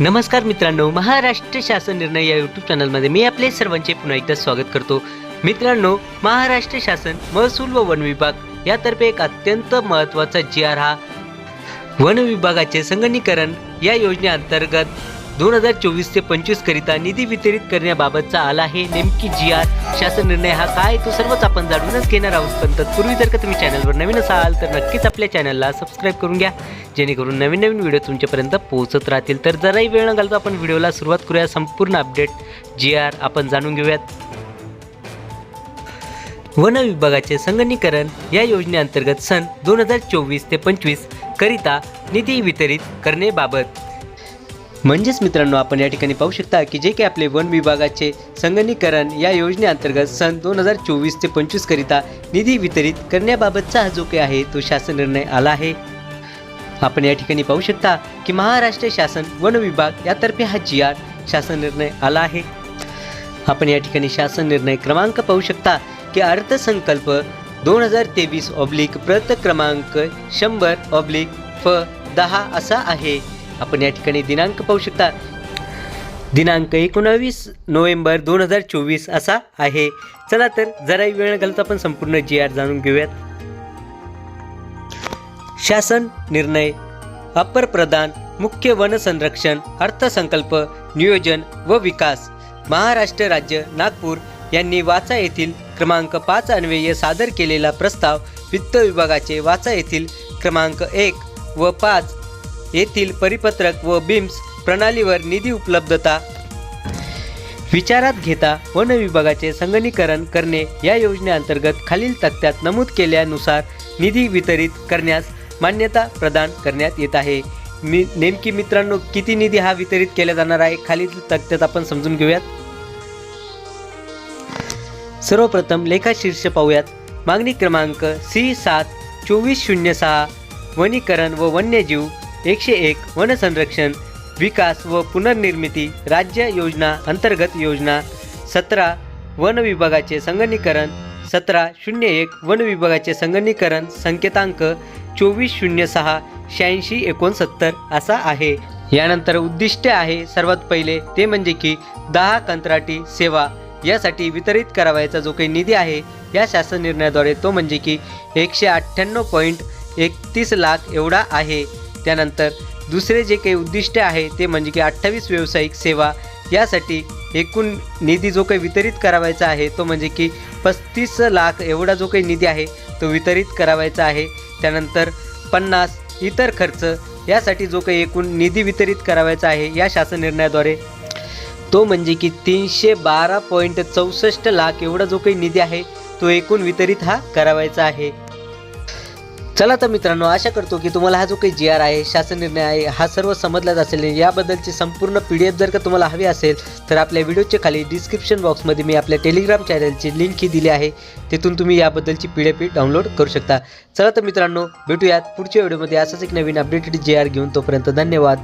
नमस्कार मित्रांनो महाराष्ट्र शासन निर्णय या यूट्यूब चॅनलमध्ये मी आपले सर्वांचे पुन्हा एकदा स्वागत करतो. मित्रांनो महाराष्ट्र शासन महसूल व वन विभाग यातर्फे एक अत्यंत महत्त्वाचा जी आर हा वन विभागाचे संगणीकरण या योजनेअंतर्गत दोन हजार चोवीस ते पंचवीस करिता निधी वितरित करण्याबाबतचा आला आहे नेमकी जी आर. शासन निर्णय हा काय? तो सर्वच आपण जाणूनच घेणार आहोत. पण तत्पूर्वी जर का तुम्ही चॅनलवर नवीन असाल तर नक्कीच आपल्या चॅनलला सबस्क्राईब करून घ्या. जेणेकरून नवीन नवीन व्हिडिओ तुमच्यापर्यंत पोहोचत राहतील. तर जराही वेळ न घालता आपण व्हिडिओला सुरुवात करूया. संपूर्ण अपडेट जी आर आपण जाणून घेऊयात. वन विभागाचे संगणीकरण या योजनेअंतर्गत सन दोन हजार चोवीस ते पंचवीस करिता निधी वितरित करण्याबाबत म्हणजेच मित्रांनो आपण या ठिकाणी पाहू शकता की जे काही आपले वन विभागाचे संगणीकरण या योजनेअंतर्गत सन दोन हजार चोवीस ते पंचवीस करिता निधी वितरित करण्याबाबतचा हा जो काही आहे तो शासन निर्णय आला आहे. आपण या ठिकाणी पाहू शकता की महाराष्ट्र शासन वन विभाग यातर्फे हा जी आर शासन निर्णय आला आहे. आपण या ठिकाणी शासन निर्णय क्रमांक पाहू शकता की अर्थसंकल्प दोन हजार तेवीस ऑब्लिक प्रत क्रमांक शंभर ऑब्लिक फ दहा असा आहे. आपण या ठिकाणी दिनांक पाहू शकता. दिनांक एकोणावीस नोव्हेंबर दोन हजार चोवीस असा आहे. चला तर जराही वेळ घालता आपण संपूर्ण जी आर जाणून घेऊयात. शासन निर्णय अपर प्रधान मुख्य वन संरक्षण अर्थसंकल्प नियोजन व विकास. महाराष्ट्र राज्य नागपूर यांनी वाचा येथील क्रमांक पाच अन्वये सादर केलेला प्रस्ताव वित्त विभागाचे वाचा येथील क्रमांक एक व पाच येथील परिपत्रक व बिम्स प्रणालीवर निधी उपलब्धता. विचारात घेता वन विभागाचे संगणीकरण करणे या योजनेअंतर्गत खालील तक्त्यात नमूद केल्यानुसार निधी वितरित करण्यास मान्यता प्रदान करण्यात येत आहे. मी नेमकी मित्रांनो किती निधी हा वितरित केला जाणार आहे? खालील तक्त्यात आपण समजून घेऊयात. सर्वप्रथम लेखा शीर्ष पाहूयात. मागणी क्रमांक सी सात चोवीस शून्य सहा वनीकरण व वन्यजीव एकशे एक वनसंरक्षण विकास व पुनर्निर्मिती राज्य योजना अंतर्गत योजना सतरा वन विभागाचे संगणीकरण सतरा शून्य एक वन विभागाचे संगणीकरण संकेतांक चोवीस शून्य सहा शहाऐंशी एकोणसत्तर असा आहे. यानंतर उद्दिष्ट आहे सर्वात पहिले ते म्हणजे की दहा कंत्राटी सेवा यासाठी वितरित करावायचा जो काही निधी आहे या शासन निर्णयाद्वारे तो म्हणजे की एकशे अठ्ठ्याण्णव पॉईंट एकतीस लाख एवढा आहे. त्यानंतर दुसरे जे काही उद्दिष्ट आहे ते म्हणजे की अठ्ठावीस व्यावसायिक सेवा यासाठी एकूण निधी जो काही वितरित करावायचा आहे तो म्हणजे की पस्तीस लाख एवढा जो काही निधी आहे तो वितरित करावायचा आहे. त्यानंतर पन्नास इतर खर्च यासाठी जो काही एकूण निधी वितरित करावायचा आहे या शासन निर्णयाद्वारे तो म्हणजे की तीनशे बारा पॉईंट चौसष्ट लाख एवढा जो काही निधी आहे तो एकूण वितरित हा करावायचा आहे. चला तर मित्रांनो आशा करतो की तुम्हाला हा जो काही जी आर आहे शासन निर्णय आहे हा सर्व समजलाच असेल याबद्दलची संपूर्ण पी डी एफ जर का तुम्हाला हवी असेल तर आपल्या व्हिडिओच्या खाली डिस्क्रिप्शन बॉक्समध्ये मी आपल्या टेलिग्राम चॅनलची लिंक ही दिली आहे. तिथून तुम्ही याबद्दलची पी डी एफ डाउनलोड करू शकता. चला तर मित्रांनो भेटूयात पुढच्या व्हिडिओमध्ये. असंच एक नवीन अपडेटेड जी आर घेऊन तोपर्यंत धन्यवाद.